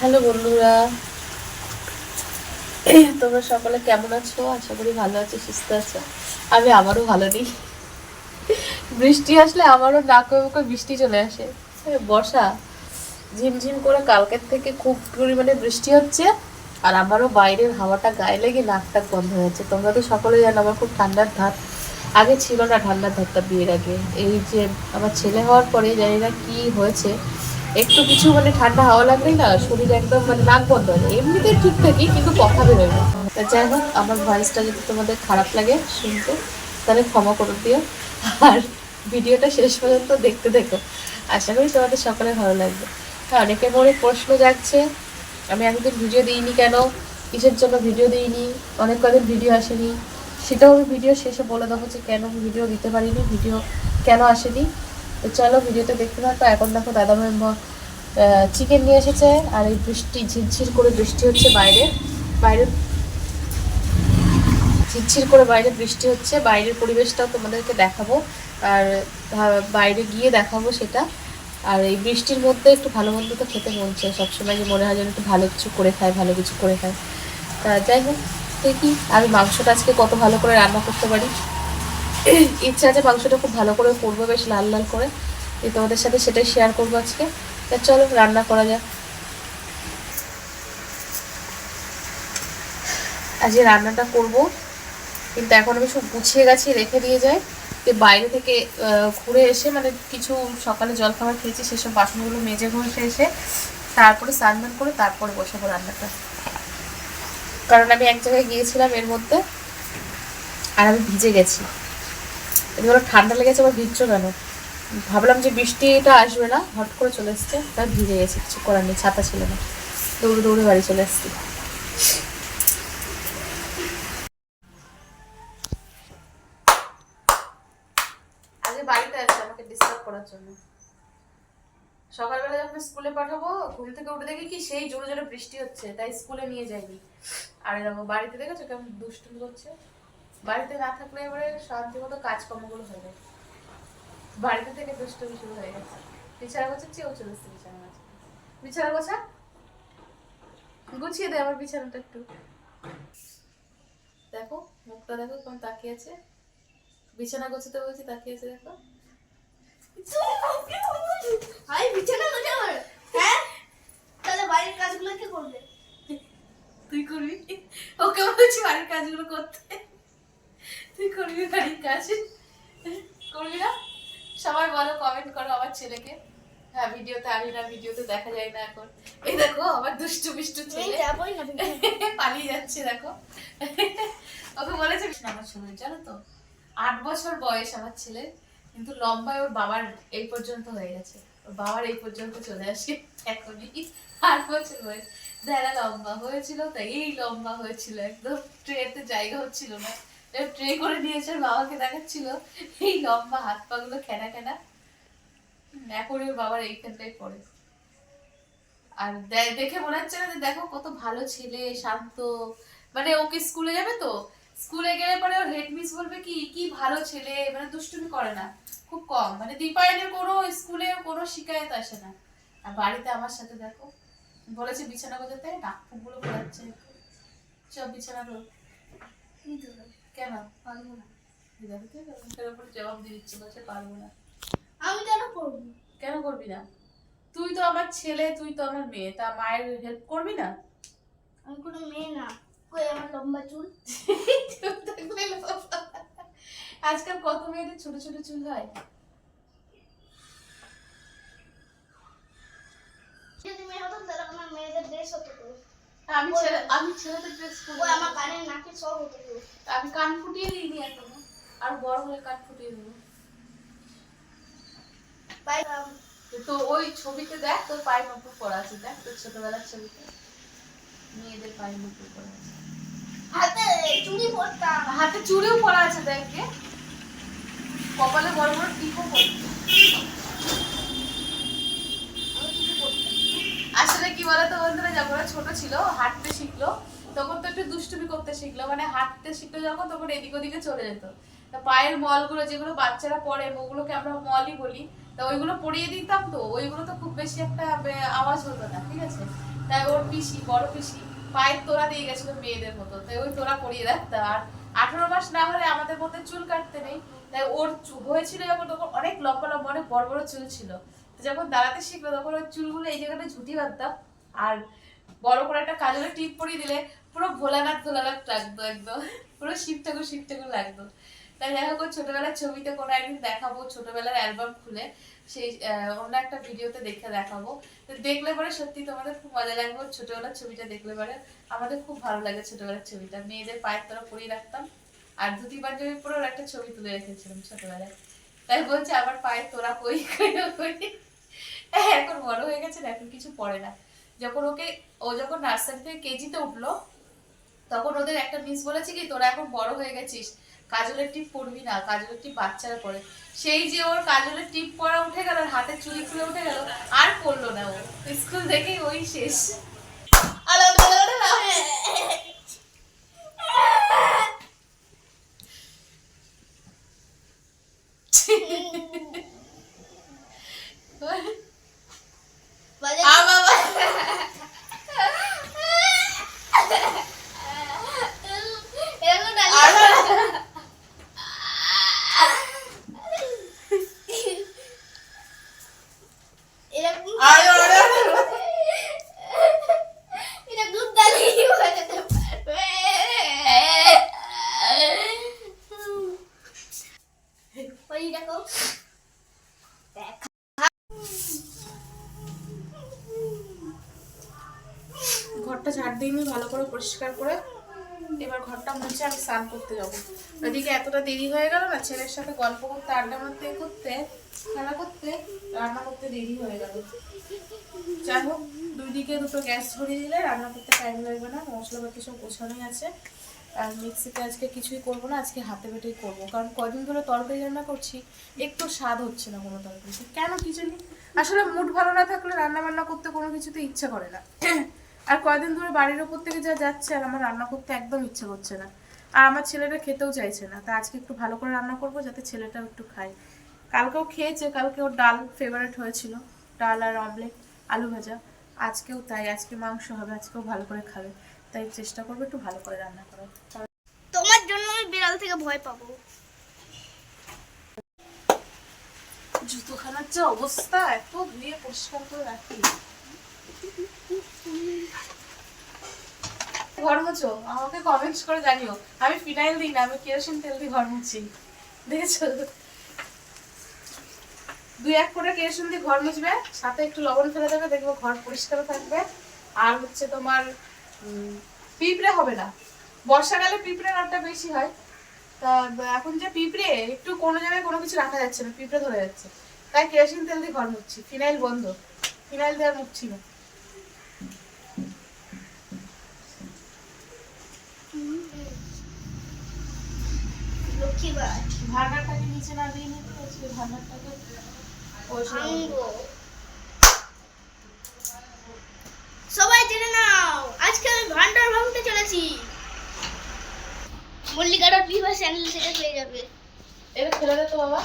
Hello বন্ধুরা। তোমরা সকলে কেমন আছো? আশা করি ভালো আছো, সুস্থ আছো। আমি আমারও ভালো নেই। বৃষ্টি আসলে আমারও নাকে মুখে বৃষ্টি চলে আসে। বর্ষা ঝিমঝিম করে কালকের থেকে খুব পরিমাণে বৃষ্টি হচ্ছে আর আমারও বাইরের হাওয়াটা গায়ে লেগে নাক টাক বন্ধ হয়েছে তোমরা তো সকলে জানো আমার খুব ঠান্ডার ধাত। আগে ছিল না ঠান্ডার ধাতটা বিয়ের আগে। এই যে আমার ছেলে হওয়ার পরে জানি না কি হয়েছে। একটু কিছু মানে ঠান্ডা হাওয়া লাগলেই না শরীর একদম মানে নাক বন্ধ হয়ে। এমনিতে ঠিক থাকি, কিন্তু কথা বেরোয় না যাই হোক, আমার ভয়েসটা যদি তোমাদের খারাপ লাগে শুনতে, তাহলে ক্ষমা করে দিও। আর ভিডিওটা শেষ পর্যন্ত দেখতে দেখো। আশা করি তোমাদের সকলে ভালো লাগবে। হ্যাঁ অনেকের মনে প্রশ্ন যাচ্ছে আমি একদিন ভিডিও দিইনি কেন? কিসের জন্য ভিডিও দিইনি? অনেক কদিন ভিডিও আসেনি। সেটাও আমি ভিডিও শেষে বলে দেবো যে কেন ভিডিও দিতে পারিনি, ভিডিও কেন আসেনি? তো চলো ভিডিওটা দেখতে থাকো। এখন দেখো দাদা ভাই চিকেন নিয়ে এসেছে আর এই বৃষ্টি, ঝিরঝির করে বৃষ্টি হচ্ছে বাইরে। বাইরে ঝিরঝির করে বাইরে বৃষ্টি হচ্ছে। বাইরের পরিবেশটাও তোমাদেরকে দেখাবো আর বাইরে গিয়ে দেখাবো সেটা। আর এই বৃষ্টির মধ্যে একটু ভালো মন্দ তো খেতে মন চায়। সবসময় যে মনে হয় যেন একটু ভালো কিছু করে খায়, ভালো কিছু করে খায়। তা যাই হোক, দেখি। আমি মাংসটা আজকে কত ভালো করে রান্না করতে পারি। ইচ্ছা আছে মাংসটা খুব ভালো করে করব, বেশ লাল লাল করে। তোমাদের সাথে সেটাই শেয়ার করব আজকে। তা চলো, রান্না করা যাক। আজকে রান্নাটা করব, কিন্তু এখন আমি সব গুছিয়ে গেছি রেখে দিয়ে যাই। যে বাইরে থেকে ঘুরে এসে মানে কিছু সকালে জলখাবার খেয়েছি, সেসব বাসনগুলো মেজে ঘষে এসে তারপরে স্নান করে তারপরে বসাবো রান্নাটা। কারণ আমি এক জায়গায় গিয়েছিলাম এর মধ্যে, আর আমি ভিজে গেছি। এবার ঠান্ডা লেগেছে, আবার ভিজছো কেন? ভাবলাম যে বৃষ্টিটা আসবে না, হট করে চলে এসছে তাই ভিজে গেছি, কিছু করার নেই, ছাতা ছিল না। দৌড়ে দৌড়ে বাড়ি চলে এসছি। বাড়িতে আমাকে করার জন্য। সকালবেলা যখন স্কুলে পাঠাবো, ঘুম থেকে উঠে দেখি কি সেই জোরে জোরে বৃষ্টি হচ্ছে, তাই স্কুলে নিয়ে যাইনি। আর এরকম বাড়িতে দেখেছ কেমন দুষ্টুমি করছে? বাড়িতে না থাকলে এবারে শান্তি মতো কাজকর্মগুলো হয়ে যায়। বাড়িতে থেকে দুষ্টুমি শুরু হয়ে গেছে। বিছানা গোছাচ্ছি ও চলে এসছে বিছানা গোছা বিছানা গোছা। গুছিয়ে দে আমার বিছানাটা একটু। দেখো মুখটা দেখো কেমন তাকিয়ে আছে। বিছানা গোছাতে বলছি তাকিয়ে আছে দেখো। বিছানা হ্যাঁ? তাহলে বাড়ির কাজগুলো কে করবে? তুই করবি? ওকে বলছি বাড়ির কাজগুলো করতে। তুই করবি বাড়ির কাজ? করবি না? সবাই বলো কমেন্ট করো আমার ছেলেকে। হ্যাঁ ভিডিওতে আনি না ভিডিওতে দেখা যায় না এখন। এই দেখো আমার দুষ্টু এই ছেলে। পালিয়ে যাচ্ছে দেখো। ওকে বলেছে আমার ছেলে জানো তো? আট বছর বয়স আমার ছেলে কিন্তু লম্বায় ওর বাবার এই পর্যন্ত হয়ে গেছে। ওর বাবার এই পর্যন্ত চলে আসে এখনই। আট বছর বয়স। দেখা লম্বা হয়েছিল তাই এই লম্বা হয়েছিল একদম। ট্রেতে জায়গা হচ্ছিল না। ট্রে করে নিয়েছে বাবাকে দেখাচ্ছিল। এই লম্বা হাত পা গুলো খেনা খেনা। ওর বাবার এইখানটাই পড়ে। আর দেখে মনে হচ্ছে না যে দেখো কত ভালো ছেলে, শান্ত। মানে ওকে স্কুলে যাবে তো? স্কুলে গেলে পরে ওর হেড মিস বলবে কি কি ভালো ছেলে মানে দুষ্টুমি করে না, খুব কম। মানে দীপায়নের কোনো স্কুলে কোনো শিকায়ত আসে না। আর বাড়িতে আমার সাথে দেখো, বলেছে বিছানা গোছাতে, নাক ফুকগুলো ফোলাচ্ছে সব বিছানা করো কেন? পারব না। জবাব দিচ্ছে বলছে পারব না। আমি কেন করব? কেন করবি না? তুই তো আমার ছেলে তুই তো আমার মেয়ে তা মায়ের হেল্প করবি না? আমি কোনো মেয়ে না। কই আমার লম্বা চুল? আজকাল কত মেয়েদের ছোট ছোট চুল হয় যদি মেয়ে হতাম তাহলে আমার মেয়েদের ড্রেস হতো তো আমি ছেলে আমি ছেলেদের ড্রেস ওই আমার কানের নাকে সব হতো আমি কান ফুটিয়ে দিইনি এখনও আর বড় হলে কান ফুটিয়ে দেবো। তো ওই ছবিতে দেখ তোর পায়ের মুকুট পরা আছে দেখ তোর ছোটবেলার ছবিতে। মেয়েদের পায়ের মুকুট পরা আছে। হাতে চুড়ি পরতাম। হাতে চুড়িও পরা আছে দেখ কপালে বড় বড় টিপও পড়ছে আমি কিছু পরতাম আসলে কি বলতো বন্ধুরা, যখন ছোট ছিল, হাঁটতে শিখলো, তখন তো একটু দুষ্টুমি করতে শিখলো। মানে হাঁটতে শিখলো যখন, তখন এদিক ওদিকে চলে যেত। তা পায়ের মলগুলো যেগুলো বাচ্চারা পরে ওগুলোকে আমরা মলই বলি, তা ওইগুলো পরিয়ে দিতাম তো, ওইগুলো তো খুব বেশি একটা আওয়াজ হতো না, ঠিক আছে? তাই ওর পিসি, বড় পিসি, পায়ের তোরা দিয়ে গেছিল মেয়েদের মতো, তাই ওই তোরা পরিয়ে রাখতাম আর আঠারো মাস না হলে আমাদের মধ্যে চুল কাটতে নেই, তাই ওর হয়েছিল যখন, তখন অনেক লম্বা লম্বা, অনেক বড় বড় চুল ছিল। যখন দাঁড়াতে শিখলো, তখন ওই চুলগুলো এই জায়গাটা ঝুটি বাঁধতাম। আর বড় করে একটা কাজলের টিপ পরিয়ে দিলে পুরো ভোলানাথ ভোলানাথ লাগতো একদম। পুরো শিব ঠাকুর শিব ঠাকুর লাগতো। তাই যাই হোক ছোটবেলার ছবিতে কোনো একদিন দেখাবো, ছোটবেলার অ্যালবাম খুলে। সেই অন্য একটা ভিডিওতে দেখে দেখাবো। তো দেখলে পরে সত্যি তোমাদের খুব মজা লাগবে। ছোটবেলার ছবিটা দেখলে পরে আমাদের খুব ভালো লাগে ছোটবেলার ছবিটা। মেয়েদের পায়ের তরফ পরিয়ে রাখতাম। আর ধুতি পাঞ্জাবি পরে একটা ছবি তুলে রেখেছিলাম ছোটবেলায়। তাই বলছে আবার পায়ের তোরা কই কই এখন বড় হয়ে গেছে এখন কিছু পড়ে না। যখন ওকে, ও যখন নার্সারি থেকে কেজিতে উঠল, তখন ওদের একটা মিস বলেছে কি, তোরা এখন বড় হয়ে গেছিস, কাজলের টিপ পরবি না, কাজলের টিপ বাচ্চারা পরে। সেই যে ওর কাজলের টিপ পরা উঠে গেল হাতে চুড়ি খুলে উঠে গেল, আর পড়ল না ও। স্কুল থেকে ওই শেষ আলো, আলো, আলো, আলো, আলো। বলে আ বাবা এরকম ডালি আলো। এরকম আলো, আলো, আলো। এরকম ডালি বাজাতে পারবে ওই দেখো দেখ ঘরটা ঝাড় দিয়ে ভালো করে পরিষ্কার করে এবার ঘরটা মুছে আমি স্নান করতে যাব। ওদিকে এতটা দেরি হয়ে গেল না, ছেলের সাথে গল্প করতে, আড্ডা মারতে, করতে, খেলা করতে, রান্না করতে দেরি হয়ে গেল। যাই হোক, দুই দিকে দুটো গ্যাস ধরিয়ে দিলে রান্না করতে টাইম লাগবে না মশলা মশলাপাতি সব গোছানোই আছে। আর মিক্সিতে আজকে কিছুই করব না, আজকে হাতে বেটেই করব। কারণ কদিন ধরে তরকারি রান্না করছি, একটু স্বাদ হচ্ছে না কোনো তরকারিতে। কেন কিছু জানি? আসলে মুড ভালো না থাকলে রান্না বান্না করতে কোনো কিছুতে ইচ্ছা করে না। আর কয়দিন ধরে বাড়ির ওপর থেকে যা যাচ্ছে আর আমার রান্না করতে একদম ইচ্ছে করছে না। আর আমার ছেলেটা খেতেও চাইছে না তা আজকে একটু ভালো করে রান্না করব যাতে ছেলেটাও একটু খায়। কালকেও খেয়েছে কালকে ওর ডাল ফেভারিট হয়েছিল ডাল আর অমলেট আলু ভাজা। আজকেও তাই আজকে মাংস হবে আজকেও ভালো করে খাবে। তাই চেষ্টা করব একটু ভালো করে রান্না করার। তোমার জন্য আমি বিড়াল থেকে ভয় পাবো। জুতোখানার যে অবস্থা এত ধুয়ে পরিষ্কার করে রাখি। ঘর মুছো আমাকে কমেন্টস করে জানিও। আমি ফিনাইল দিই না, আমি কেরোসিন তেল দিয়ে ঘর মুছি দেখেছ? দুই এক ফোঁটা কেরোসিন দিয়ে ঘর মুছবে, সাথে একটু লবণ ফেলে দেবে, দেখব ঘর পরিষ্কার থাকবে। আর হচ্ছে তোমার পিঁপড়ে হবে না। বর্ষাকালে পিঁপড়ে রাতটা বেশি হয়। তা, এখন যে পিঁপড়ে, একটু কোনো জায়গায় কোনো কিছু রাখা যাচ্ছে না, পিঁপড়ে ধরে যাচ্ছে। তাই কেরোসিন তেল দিয়ে ঘর মুছছি ফিনাইল বন্ধ। ফিনাইল দিয়ে আর না। ভান্ডারটাকে নিচে নিতে ভান্ডারটাকে সবাই জেনে নাও আজকে আমি ভান্ডার ভাঙতে চলেছি। মল্লিকা ডট বিভা চ্যানেল থেকে পেয়ে যাবে। এটা ফেলে দে তো বাবা।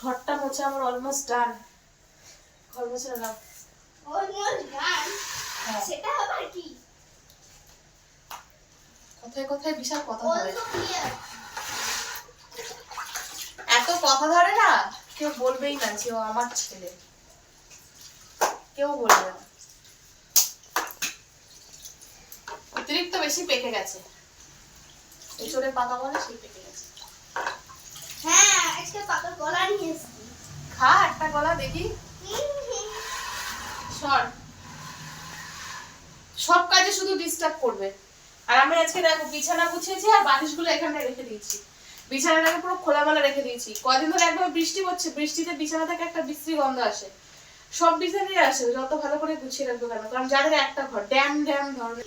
ঘরটা মোছা আমার অলমোস্ট ডান ঘর মোছা না অলমোস্ট গান। সেটা আবার কি? কোথায় কোথায় বিশাল কথা হয় এত কথা ধরে না কেউ বলবেই না যে ও আমার ছেলে। কেউ বলবে না। অতিরিক্ত বেশি পেকে গেছে। এসরে পাকা বলে সেই পেকে গেছে। হ্যাঁ আজকে পাকা গলা নিয়ে এসেছি। খা একটা গলা দেখি। সর। সব কাজে শুধু ডিস্টার্ব করবে। আর আমি আজকে দেখো বিছানা গুছিয়েছি আর বালিশগুলো এখানে রেখে দিয়েছি। বিছানাটাকে পুরো খোলামেলা রেখে দিয়েছি। কদিন ধরে একবার বৃষ্টি পড়ছে বৃষ্টিতে বিছানা থেকে একটা বিশ্রী গন্ধ আসে। সব বিছানায় আসে যত ভালো করে গুছিয়ে রাখবে কেন? কারণ যাদের একটা ঘর ড্যাম ড্যাম ধরনের।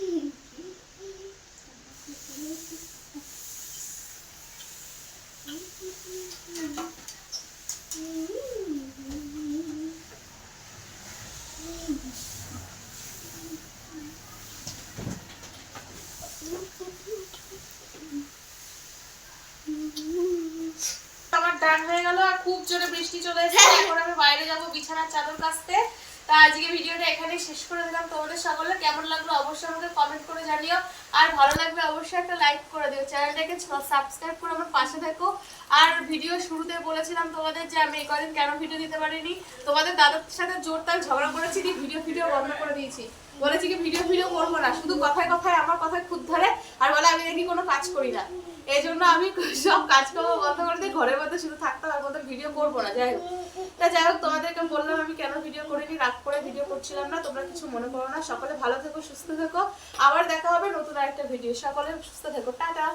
টান হয়ে গেল আর খুব জোরে বৃষ্টি চলে এসেছে। এখন আমি বাইরে যাব বিছানার চাদর কাচতে। তা আজকে ভিডিওটা এখানেই শেষ করে দিলাম। তোমাদের সকলে কেমন লাগল অবশ্যই আমাকে কমেন্ট করে জানিও। আর ভালো লাগলে অবশ্যই একটা লাইক করে দিও। চ্যানেলটাকে সাবস্ক্রাইব করে আমার পাশে থেকো। আর ভিডিও শুরুতে বলেছিলাম তোমাদের যে আমি এই কদিন কেন ভিডিও দিতে পারিনি, তোমাদের দাদার সাথে জোর তার ঝগড়া করেছি, দিয়ে ভিডিও ভিডিও বন্ধ করে দিয়েছি। বলেছি কি ভিডিও ভিডিও করব না, শুধু কথায় কথায় আমার কথায় খুদ ধরে আর বলে আমি নাকি কোনো কাজ করি না। এই জন্য আমি সব কাজকর্ম বন্ধ করে দিয়ে ঘরের মধ্যে শুধু থাকতাম আর মধ্যে ভিডিও করব না, যাই হোক। তা যাই হোক, তোমাদেরকে বললাম আমি কেন ভিডিও করিনি রাগ করে ভিডিও করছিলাম না, তোমরা কিছু মনে করো না। সকলে ভালো থেকো, সুস্থ থেকো। আবার দেখা হবে নতুন আরেকটা ভিডিও সকলে সুস্থ থেকো। টাটা।